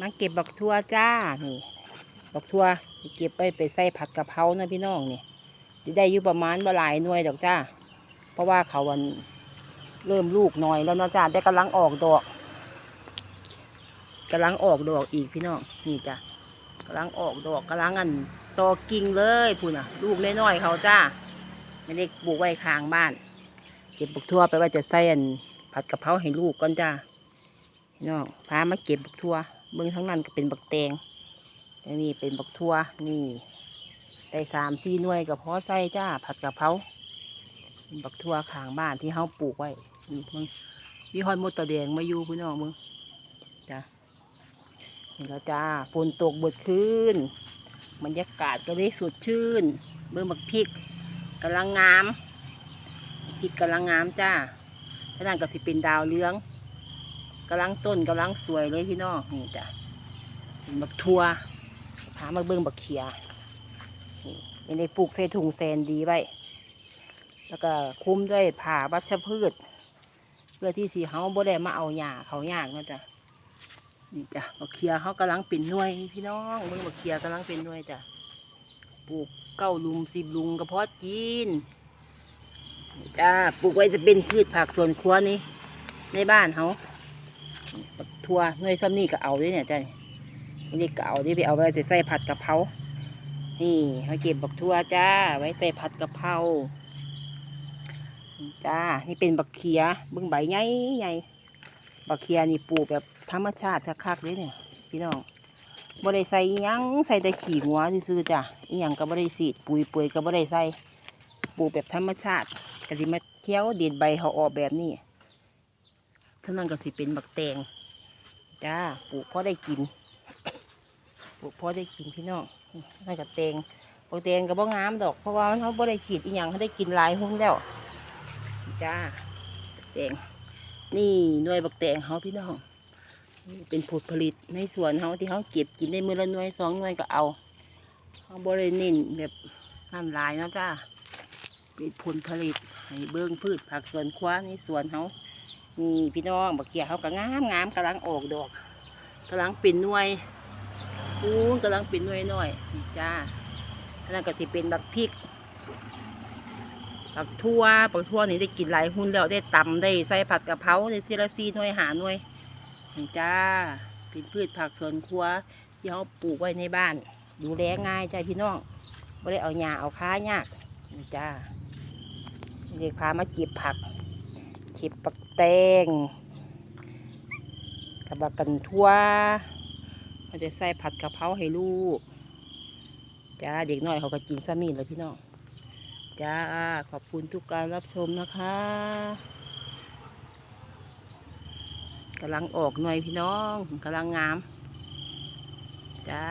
มาเก็บบักทัวจ้า นี่บักทัวเก็บไปไปใส่ผัดกะเพรานะพี่น้องนี่จะได้อยู่ประมาณบ่หลายหน่วยดอกจ้า เพราะว่าเขาวันเริ่มลูกหน่อยแล้วเนาะจ้าได้กำลังออกดอกกำลังออกดอกอีกพี่น้องนี่จ้ะกำลังออกดอกกำลังอันตอกิ่งเลยพูดน่ะ ลูกน้อยๆเขาจ้าไม่ได้ปลูกไว้ข้างบ้าน เก็บบักทั่วไปว่าจะใส่อันผัดกะเพราให้ลูกก่อนจ้าพี่น้องพามาเก็บบักทั่ว เบื้องทั้งนั้นก็เป็นบักแตงแต่นี่เป็นบักทั่วนี่ได้สามสี่หน่วยกับพอใส่จ้าผัดกะเพราเป็นบักทั่วขางบ้านที่เฮาปลูกไว้มึงมีฮอนมดตะแดงมาอยู่พี่น้องมึงจ้านี่แล้วจ้าฝนตกบิดคืนบรรยากาศก็ได้สดชื่น เบื้องบักพริกกำลังงามพริกกำลังงามจ้าขนาดก็สิเป็นดาวเรือง กำลังต้นกำลังสวยเลยพี่น้องนี่จ้ะบักทัวพามาเบิ่งบักเขียนี่ไม่ได้ปลูกใส่ถุงแซนดีไว้แล้วก็คลุมด้วยผ่าวัชพืช เพื่อที่สีเฮาบ่ได้มาเอาหญ้าเขายากเนาะจ้ะนี่จ้ะบักเขียเขากำลังเป็นหน่วยพี่น้องเบิ่งบักเขียกำลังเป็นหน่วยจ้ะปลูกเก้าลุมสิบลุงกระเพาะกินจ้าปลูกไว้จะเป็นพืชผักสวนครัวนี่ในบ้านเขา ทั่วหน่ยซ้ำนี่ก็เอาด้วยเนี่ยจ้านี่ก็เอาที่ไปเอาไว้ใส่ผัดกะเพรานี่เขาเก็บบักทั่วจ้า ไว้ใส่ผัดกะเพราจ้า นี่เป็นบักเขียบึงใบใหญ่ใหญ่บักเขียนี่ปลูกแบบธรรมชาติคักๆเลยเนี่ยพี่น้องบ่ได้ใส่ยังใส่แต่ขี้งัวซื่อจ้ะอีหยังก็บ่ได้สีดปุ๋ยปื่อยก็บ่ได้ใส่ปลูกแบบธรรมชาติก็สิมาเที่ยวเด็ดใบเขาออกแบบนี้ ท่านั้นก็สิเป็นบักแตงจ้าปลูกพอได้กินปลูกพอได้กินพี่น้องนั่นก็แตงบักแตงก็บ่งามดอก เพราะว่ามันเขาบ่ได้ฉีดอีหยังเขาได้กินลายหุ้นแล้วจ้าแตงนี่หน่วยบักแตงเขาพี่น้องเป็นผลผลิตในสวนเขาที่เขาเก็บกินได้มือละหน่วยสองหน่วยก็เอาเขาบ่ได้เน้นแบบนั่นลายนะจ้าเป็นผลผลิตให้เบิ้องพืชผักสวนครัวในสวนเขา นี่พี่น้องบักเขียเขาก็งามงามกำลังออกดอกกำลังเป็นหน่วยปูนกำลังเป็นหน่วยหน่อยนี่จ้าอันนั้นก็สิเป็นบักพริกบักทั่วบักทั่วนี่ได้กินหลายหุ้นแล้วได้ตำได้ใส่ผัดกะเพราได้ทีละซีหน่วยหาหน่วยนี่จ้าเป็นพืชผักสวนครัวที่เขาปลูกไว้ในบ้าน ดูแลง่ายจ้าพี่น้องไม่ได้เอาหญ้าเอาค้ายากนี่จ้าเด็กพามาเก็บผัก เก็บปักแตงกับบักกันทั่วมันจะใส่ผัดกะเพราให้ลูก จ้าเด็กน้อยเขาก็กินซามีนเลยพี่น้อง จ้า ขอบคุณทุกการรับชมนะคะกำลังออกหน่อยพี่น้องกำลังงาม จ้า